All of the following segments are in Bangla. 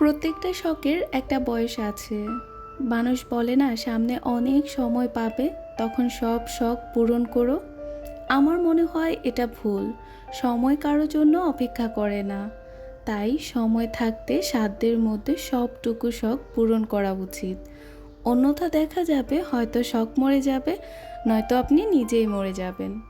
প্রত্যেকটা শখের একটা বয়স আছে। মানুষ বলে না, সামনে অনেক সময় পাবে, তখন সব শখ পূরণ করো। আমার মনে হয় এটা ভুল। সময় কারোর জন্য অপেক্ষা করে না। তাই সময় থাকতে সাধ্যের মধ্যে সবটুকু শখ পূরণ করা উচিত। অন্যথা দেখা যাবে হয়তো শখ মরে যাবে, নয়তো আপনি নিজেই মরে যাবেন।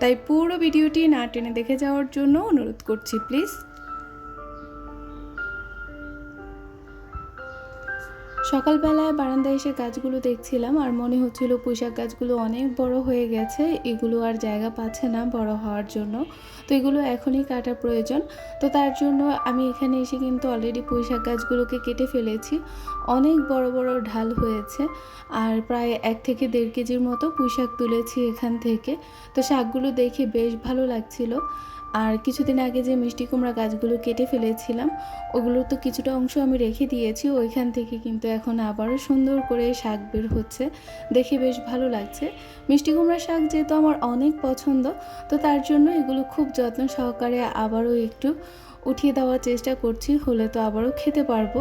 তাই পুরো ভিডিওটি না টেনে দেখে যাওয়ার জন্য অনুরোধ করছি প্লিজ সকালবেলায় বারান্দায় এসে গাছগুলো দেখছিলাম আর মনে হচ্ছিল পুঁইশাক গাছগুলো অনেক বড় হয়ে গেছে, এগুলো আর জায়গা পাচ্ছে না বড় হওয়ার জন্য। তো এগুলো এখনই কাটার প্রয়োজন। তো তার জন্য আমি এখানে এসে কিন্তু অলরেডি পুঁইশাক গাছগুলোকে কেটে ফেলেছি। অনেক বড় বড় ঢাল হয়েছে আর প্রায় এক থেকে দেড় কেজির মতো পুঁইশাক তুলেছি এখান থেকে। তো শাকগুলো দেখে বেশ ভালো লাগছিল। আর কিছুদিন আগে যে মিষ্টি কুমড়া গাছগুলো কেটে ফেলেছিলাম, ওগুলোর তো কিছুটা অংশ আমি রেখে দিয়েছি, ওইখান থেকে কিন্তু এখন আবারও সুন্দর করে শাক বের হচ্ছে। দেখে বেশ ভালো লাগছে। মিষ্টি কুমড়া শাক যেহেতু আমার অনেক পছন্দ, তো তার জন্য এগুলো খুব যত্ন সহকারে আবারও একটু উঠিয়ে দেওয়ার চেষ্টা করছি, হলে তো আবারও খেতে পারব।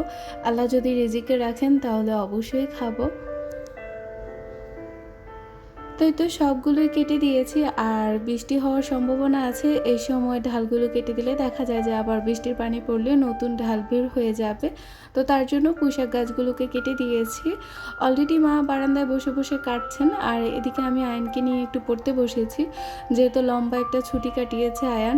আল্লাহ যদি রেজিকে রাখেন, তাহলে অবশ্যই খাব। তো এই তো সবগুলোই কেটে দিয়েছি, আর বৃষ্টি হওয়ার সম্ভাবনা আছে। এই সময় ঢালগুলো কেটে দিলে দেখা যায় যে আবার বৃষ্টির পানি পড়লে নতুন ঢাল বের হয়ে যাবে। তো তার জন্য পুঁইশাক গাছগুলোকে কেটে দিয়েছি। অলরেডি মা বারান্দায় বসে বসে কাটছেন, আর এদিকে আমি আয়নকে নিয়ে একটু পড়তে বসেছি। যেহেতু লম্বা একটা ছুটি কাটিয়েছে আয়ান,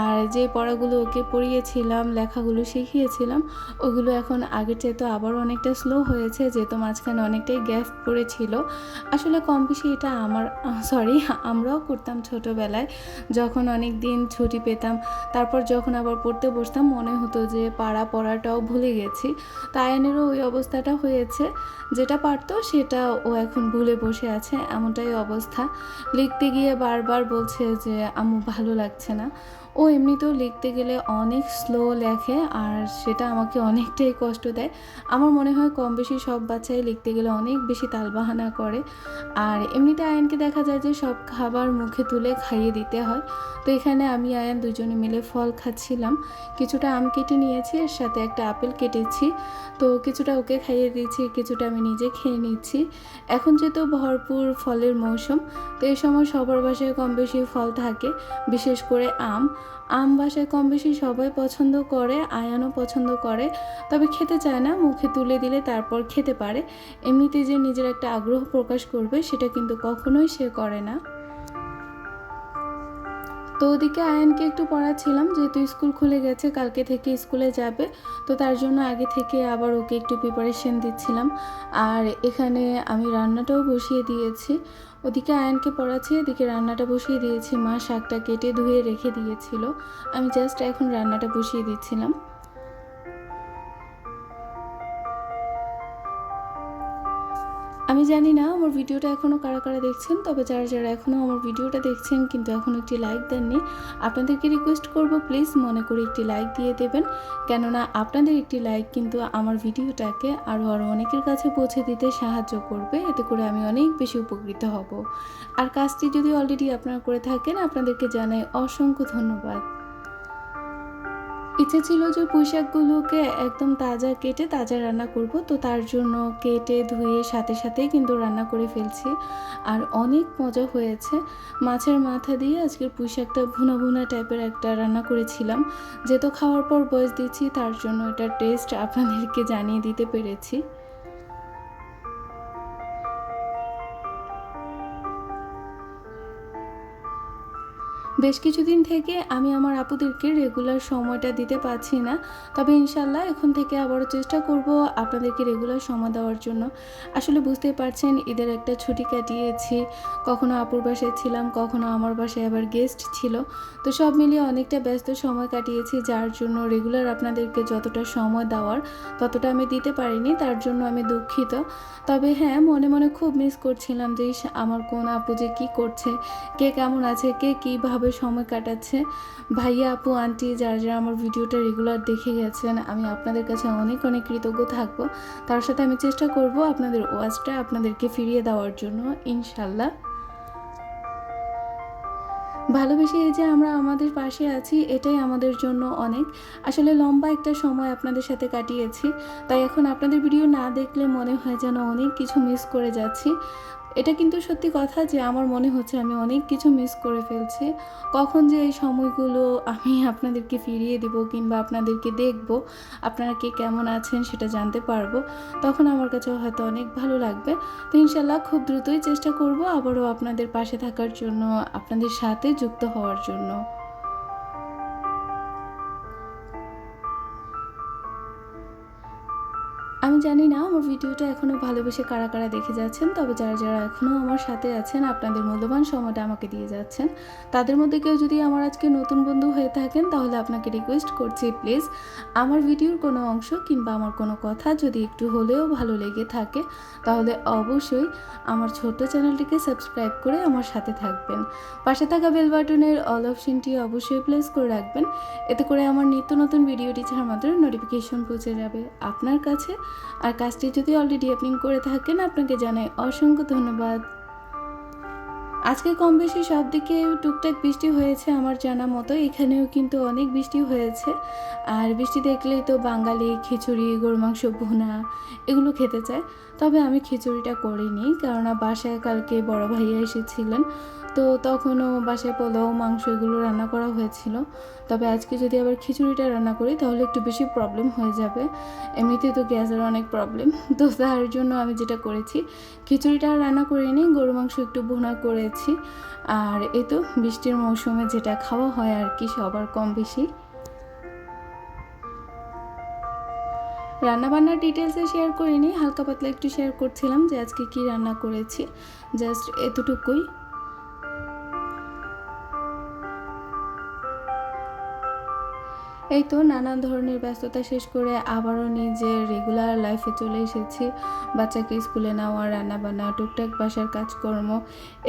আর যে পড়াগুলো ওকে পড়িয়েছিলাম, লেখাগুলো শিখিয়েছিলাম, ওগুলো এখন আগের চাইতে আবার অনেকটা স্লো হয়েছে, যেহেতু মাঝখানে অনেকটাই গ্যাপ পড়েছিল। আসলে কম বেশি এটা আমার সরি আমরাও করতাম ছোটোবেলায়। যখন অনেক দিন ছুটি পেতাম, তারপর যখন আবার পড়তে বসতাম, মনে হতো যে পাড়া পড়াটাও ভুলে গেছি। তায়ানেরও ওই অবস্থাটা হয়েছে। যেটা পারতো, সেটা ও এখন ভুলে বসে আছে, এমনটাই অবস্থা। লিখতে গিয়ে বারবার বলছে যে, আম্মু, ভালো লাগছে না। ও এমনিতেও লিখতে গেলে অনেক স্লো লেখে আর সেটা আমাকে অনেকটাই কষ্ট দেয়। আমার মনে হয় কম বেশি সব বাচ্চাই লিখতে গেলে অনেক বেশি তালবাহানা করে। আর এমনিতে আয়নকে দেখা যায় যে সব খাবার মুখে তুলে খাইয়ে দিতে হয়। তো এখানে আমি, আয়ান দুজনে মিলে ফল খাচ্ছিলাম। কিছুটা আম কেটে নিয়েছি, এর সাথে একটা আপেল কেটেছি। তো কিছুটা ওকে খাইয়ে দিয়েছি, কিছুটা আমি নিজে খেয়ে নিচ্ছি। এখন যেহেতু ভরপুর ফলের মৌসুম, তো এই সময় সবার বাসায় কম বেশি ফল থাকে, বিশেষ করে আম। আম বাসায় কম বেশি সবাই পছন্দ করে, আয়ানও পছন্দ করে, তবে খেতে চায় না, মুখে তুলে দিলে তারপর খেতে পারে। এমনিতে যে নিজের একটা আগ্রহ প্রকাশ করবে, সেটা কিন্তু কখনোই সে করে না। তো ওদিকে আয়ানকে একটু পড়াচ্ছিলাম, যেহেতু স্কুল খুলে গেছে, কালকে থেকে স্কুলে যাবে। তো তার জন্য আগে থেকে আবার ওকে একটু প্রিপারেশন দিচ্ছিলাম। আর এখানে আমি রান্নাটাও বসিয়ে দিয়েছি। ওদিকে আয়নকে পড়াচ্ছি, এদিকে রান্নাটা বসিয়ে দিয়েছি। মা শাকটা কেটে ধুয়ে রেখে দিয়েছিল। আমি জাস্ট এখন রান্নাটা বসিয়ে দিচ্ছিলাম। আমি জানি না, আমার ভিডিওটা এখনও কারা কারা দেখছেন, তবে যারা যারা এখনও আমার ভিডিওটা দেখছেন কিন্তু এখনও একটি লাইক দেননি, আপনাদেরকে রিকোয়েস্ট করব প্লিজ মনে করে একটি লাইক দিয়ে দেবেন, কেননা আপনাদের একটি লাইক কিন্তু আমার ভিডিওটাকে আরও আরও অনেকের কাছে পৌঁছে দিতে সাহায্য করবে, এতে করে আমি অনেক বেশি উপকৃত হব। আর কাজটি যদি অলরেডি আপনারা করে থাকেন, আপনাদেরকে জানাই অসংখ্য ধন্যবাদ। ইচ্ছে ছিল যে পুঁইশাকগুলোকে একদম তাজা কেটে তাজা রান্না করব, তো তার জন্য কেটে ধুয়ে সাথে সাথেই কিন্তু রান্না করে ফেলছি। আর অনেক মজা হয়েছে। মাছের মাথা দিয়ে আজকের পুঁইশাকটা ভুনা ভুনা টাইপের একটা রান্না করেছিলাম। যেহেতু খাওয়ার পর বয়স দিচ্ছি, তার জন্য এটা টেস্ট আপনাদেরকে জানিয়ে দিতে পেরেছি। বেশ কিছুদিন থেকে আমি আমার আপুদেরকে রেগুলার সময়টা দিতে পারছি না। তবে ইনশাল্লাহ এখন থেকে আবারও চেষ্টা করব আপনাদেরকে রেগুলার সময় দেওয়ার জন্য। আসলে বুঝতে পারছেন, ঈদের একটা ছুটি কাটিয়েছি। কখনো আপুর বাসায় ছিলাম, কখনো আমার বাসায় আবার গেস্ট ছিল। তো সব মিলিয়ে অনেকটা ব্যস্ত সময় কাটিয়েছি, যার জন্য রেগুলার আপনাদেরকে যতটা সময় দেওয়ার, ততটা আমি দিতে পারিনি, তার জন্য আমি দুঃখিত। তবে হ্যাঁ মনে মনে খুব মিস করছিলাম যে আমার কোন আপু যে কী করছে, কে কেমন আছে, কে কীভাবে সময় কাটাচ্ছে। ভাইয়া, আপু, আন্টি যারা যারা আমার ভিডিওটা রেগুলার দেখে গেছেন, আমি আপনাদের কাছে অনেক অনেক কৃতজ্ঞ থাকব। তার সাথে আমি চেষ্টা করব আপনাদের ওয়াজটা আপনাদেরকে ফিরিয়ে দেওয়ার জন্য ইনশাল্লাহ ভালোবেসে এই যে আমরা আমাদের পাশে আছি, এটাই আমাদের জন্য অনেক। আসলে লম্বা একটা সময় আপনাদের সাথে কাটিয়েছি, তাই এখন আপনাদের ভিডিও না দেখলে মনে হয় যেন অনেক কিছু মিস করে যাচ্ছি। এটা কিন্তু সত্যি কথা যে আমার মনে হচ্ছে আমি অনেক কিছু মিস করে ফেলছি। কখন যে এই সময়গুলো আমি আপনাদেরকে ফিরিয়ে দিব কিংবা আপনাদেরকে দেখব, আপনারা কে কেমন আছেন সেটা জানতে পারব, তখন আমার কাছে হয়তো অনেক ভালো লাগবে। তো ইনশাল্লাহ খুব দ্রুতই চেষ্টা করব আবারও আপনাদের পাশে থাকার জন্য, আপনাদের সাথে যুক্ত হওয়ার জন্য। আমি জানি না, আমার ভিডিওটা এখনও ভালোবেসে কারা কারা দেখে যাচ্ছেন, তবে যারা যারা এখনও আমার সাথে আছেন, আপনাদের মূল্যবান সময়টা আমাকে দিয়ে যাচ্ছেন। তাদের মধ্যে কেউ যদি আমার আজকে নতুন বন্ধু হয়ে থাকেন, তাহলে আপনাকে রিকোয়েস্ট করছি প্লিজ আমার ভিডিওর কোনো অংশ কিংবা আমার কোনো কথা যদি একটু হলেও ভালো লেগে থাকে, তাহলে অবশ্যই আমার ছোট্ট চ্যানেলটিকে সাবস্ক্রাইব করে আমার সাথে থাকবেন। পাশে থাকা বেল বাটনের অল অপশনটি অবশ্যই প্লেস করে রাখবেন, এতে করে আমার নিত্য নতুন ভিডিওটি ছাড়া মাত্র নোটিফিকেশন পৌঁছে যাবে আপনার কাছে। আর কাজটি যদি অলরেডি আপনি করে থাকেন আপনাকে জানাই অসংখ্য ধন্যবাদ। আজকে কম বেশি সব দিকে টুকটাক বৃষ্টি হয়েছে আমার জানা মতো। এখানেও কিন্তু অনেক বৃষ্টি হয়েছে। আর বৃষ্টি দেখলেই তো বাঙালি খিচুড়ি গরু মাংস ভুনা এগুলো খেতে চায়। তবে আমি খিচুড়িটা করিনি কেননা বাসায় কালকে বড় ভাইয়া এসেছিলেন। তো তখনও বাসায় পোলাও, মাংস এগুলো রান্না করা হয়েছিল। তবে আজকে যদি আবার খিচুড়িটা রান্না করি তাহলে একটু বেশি প্রবলেম হয়ে যাবে। এমনিতেই তো গ্যাসের অনেক প্রবলেম তো তার জন্য আমি যেটা করেছি, খিচুড়িটা রান্না করিনি গরু মাংস একটু ভুনা করেছি। আর এ তো বৃষ্টির মৌসুমে যেটা খাওয়া হয় আর কি সবার কম বেশি। রান্নাবান্নার ডিটেলসে শেয়ার করিনি, হালকা পাতলা একটু শেয়ার করছিলাম যে আজকে কি রান্না করেছি। জাস্ট এতটুকুই। এই তো নানান ধরনের ব্যস্ততা শেষ করে আবারও নিজের রেগুলার লাইফে চলে এসেছি। বাচ্চাকে স্কুলে নেওয়া রান্নাবান্না টুকটাক বাসার কাজকর্ম,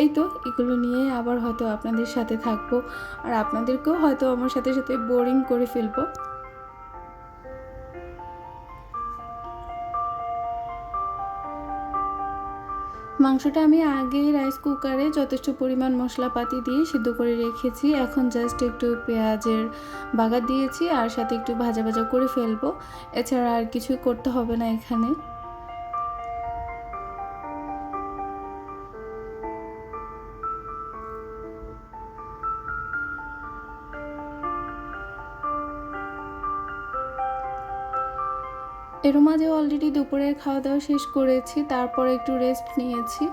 এই তো এগুলো নিয়ে আবার হয়তো আপনাদের সাথে থাকব। আর আপনাদেরকেও হয়তো আমার সাথে সাথে বোরিং করে ফেলব। মাংসটা আমি আগেই রাইস কুকারে যথেষ্ট পরিমাণ মশলাপাতি দিয়ে সিদ্ধ করে রেখেছি। এখন জাস্ট একটু পেঁয়াজের বাগা দিয়েছি, আর সাথে একটু ভাজা ভাজা করে ফেলব। এছাড়া আর কিছুই করতে হবে না এখানে। এর মাঝে অলরেডি দুপুরের খাওয়া দাওয়া শেষ করেছি, তারপর একটু রেস্ট নিয়েছি।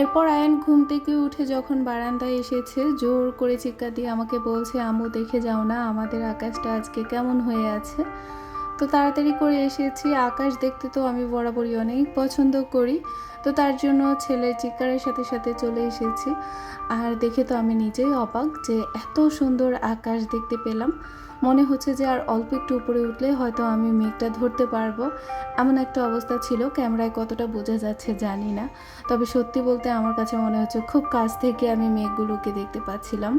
এরপর আয়ন ঘুম থেকে উঠে যখন বারান্দায় এসেছে, জোর করে চিৎকার দিয়ে আমাকে বলছে আমু দেখে যাও না, আমাদের আকাশটা আজকে কেমন হয়ে আছে? তো তাড়াতাড়ি করে এসেছি। আকাশ দেখতে তো আমি বরাবরই অনেক পছন্দ করি। তো তার জন্য ছেলের চিৎকারের সাথে সাথে চলে এসেছি। আর দেখে তো আমি নিজেই অবাক যে এত সুন্দর আকাশ দেখতে পেলাম। মনে হচ্ছে যে আর অল্প একটু উপরে উঠলে হয়তো আমি মেঘটা ধরতে পারব। এমন একটা অবস্থা ছিল, ক্যামেরায় কতটা বোঝা যাচ্ছে জানি না। তবে সত্যি বলতে আমার কাছে মনে হচ্ছে খুব কাছ থেকে আমি মেঘগুলোকে দেখতে পাচ্ছিলাম।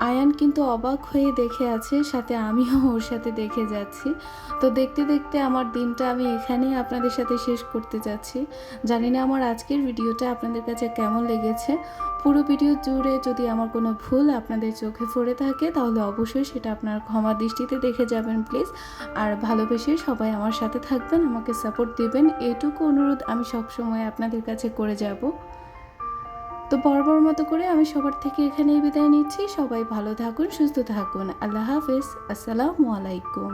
আয়ান কিন্তু অবাক হয়ে দেখে আছে, সাথে আমিও ওর সাথে দেখে যাচ্ছি। তো দেখতে দেখতে আমার দিনটা আমি এখানেই আপনাদের সাথে শেষ করতে যাচ্ছি। জানি না আমার আজকের ভিডিওটা আপনাদের কাছে কেমন লেগেছে। পুরো ভিডিও জুড়ে যদি আমার কোনো ভুল আপনাদের চোখে পড়ে থাকে, তাহলে অবশ্যই সেটা আপনার ক্ষমা দৃষ্টিতে দেখে যাবেন, প্লিজ। আর ভালোবেসে সবাই আমার সাথে থাকবেন, আমাকে সাপোর্ট দেবেন, এটুকু অনুরোধ আমি সবসময় আপনাদের কাছে করে যাব। তো বরাবর মতো করে আমি সবার থেকে এখানেই বিদায় নিচ্ছি। সবাই ভালো থাকুন, সুস্থ থাকুন। আল্লাহ হাফেজ। আসসালামু আলাইকুম।